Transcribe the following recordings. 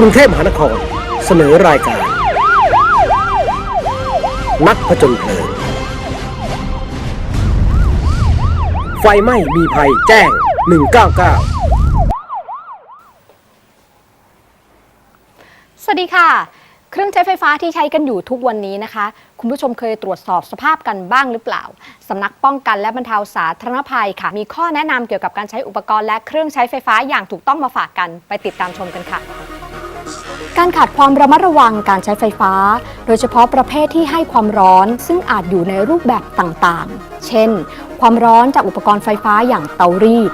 กรุงเทพมหานคร เสนอรายการ นักผจญเพลิง ไฟไหม้มีภัยแจ้ง 199 สวัสดีค่ะ เครื่องใช้ไฟฟ้าที่ใช้กันอยู่ทุกวันนี้นะคะ คุณผู้ชมเคยตรวจสอบสภาพกันบ้างหรือเปล่าสำนักป้องกันและบรรเทาสาธารณภัยค่ะ มีข้อแนะนำเกี่ยวกับการใช้อุปกรณ์และเครื่องใช้ไฟฟ้าอย่างถูกต้องมาฝากกันไปติดตามชมกันค่ะ การขาดความระมัดระวังการใช้ไฟฟ้า โดยเฉพาะประเภทที่ให้ความร้อนซึ่งอาจอยู่ในรูปแบบต่างๆ เช่น ความร้อนจากอุปกรณ์ไฟฟ้าอย่างเตารีด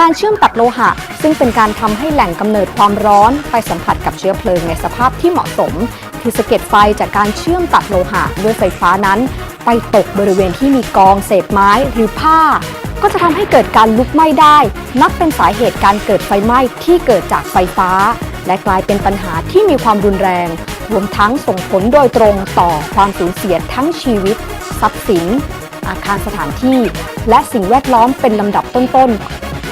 การเชื่อมตัดโลหะ ซึ่งเป็นการทำให้แหล่งกำเนิดความร้อนไปสัมผัสกับเชื้อเพลิงในสภาพที่เหมาะสม คือสะเก็ดไฟจากการเชื่อมตัดโลหะด้วยไฟฟ้านั้น ไปตกบริเวณที่มีกองเศษไม้หรือผ้า ก็จะทำให้เกิดการลุกไหม้ได้ นับเป็นสาเหตุการเกิดไฟไหม้ที่เกิดจากไฟฟ้า และกลายเป็นปัญหาที่มีความรุนแรง รวมทั้งส่งผลโดยตรงต่อความสูญเสียทั้งชีวิต ทรัพย์สิน อาคารสถานที่ และสิ่งแวดล้อมเป็นลำดับต้น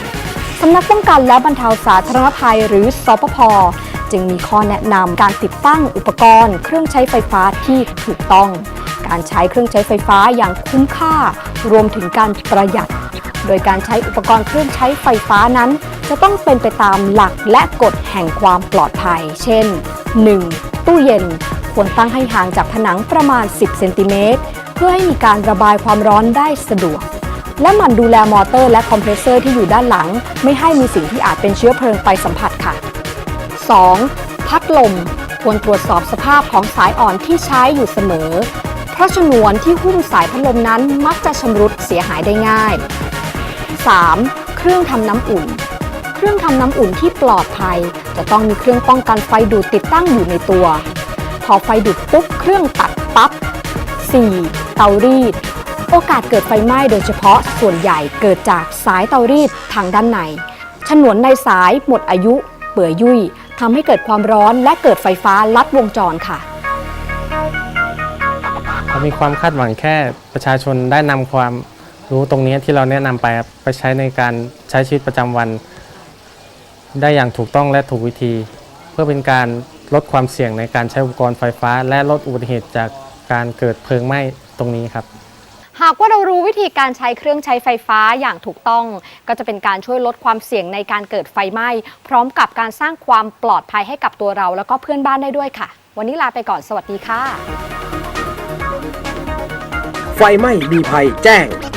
ๆสำนักป้องกันและบรรเทาสาธารณภัยหรือสปภจึงมีข้อแนะนำการติดตั้งอุปกรณ์ เครื่องใช้ไฟฟ้าที่ถูกต้อง การใช้เครื่องใช้ไฟฟ้าอย่างคุ้มค่า รวมถึงการประหยัด โดยการใช้อุปกรณ์เครื่องใช้ไฟฟ้านั้น จะต้องเป็นไปตามหลักและกฎแห่งความปลอดภัย เช่น 1. ตู้เย็นควรตั้งให้ห่างจากผนังประมาณ 10 เซนติเมตร เพื่อให้มีการระบายความร้อนได้สะดวก และหมั่นดูแลมอเตอร์และคอมเพรสเซอร์ที่อยู่ด้านหลัง ไม่ให้มีสิ่งที่อาจเป็นเชื้อเพลิงไปสัมผัสค่ะ 2. พัดลมควรตรวจสอบสภาพของสายอ่อนที่ใช้อยู่เสมอ เพราะฉนวนที่หุ้มสายพัดลมนั้นมักจะชำรุดเสียหายได้ง่าย 3. เครื่องทำน้ำอุ่น เครื่องทำน้ำอุ่นที่ปลอดภัย จะต้องมีเครื่องป้องกันไฟดูดติดตั้งอยู่ในตัว พอไฟดูดปุ๊บเครื่องตัดปั๊บ 4. เตารีด โอกาสเกิดไฟไหม้โดยเฉพาะส่วนใหญ่เกิดจากสายเตารีดทางด้านใน ฉนวนในสายหมดอายุ เปื่อยยุ่ยทำให้เกิดความร้อนและเกิดไฟฟ้าลัดวงจรค่ะเรามีความคาดหวังแค่ประชาชนได้นำความ รู้ตรงนี้ที่เราแนะนำไปครับไปใช้ในการใช้ชีวิตประจำวัน ได้อย่างถูกต้องและถูกวิธี เพื่อเป็นการลดความเสี่ยงในการใช้อุปกรณ์ไฟฟ้า และลดอุบัติเหตุจากการเกิดเพลิงไหม้ตรงนี้ครับ หากว่าเรารู้วิธีการใช้เครื่องใช้ไฟฟ้าอย่างถูกต้อง ก็จะเป็นการช่วยลดความเสี่ยงในการเกิดไฟไหม้ พร้อมกับการสร้างความปลอดภัยให้กับตัวเรา แล้วก็เพื่อนบ้านได้ด้วยค่ะ วันนี้ลาไปก่อนสวัสดีค่ะ ไฟไหม้มีภัยแจ้ง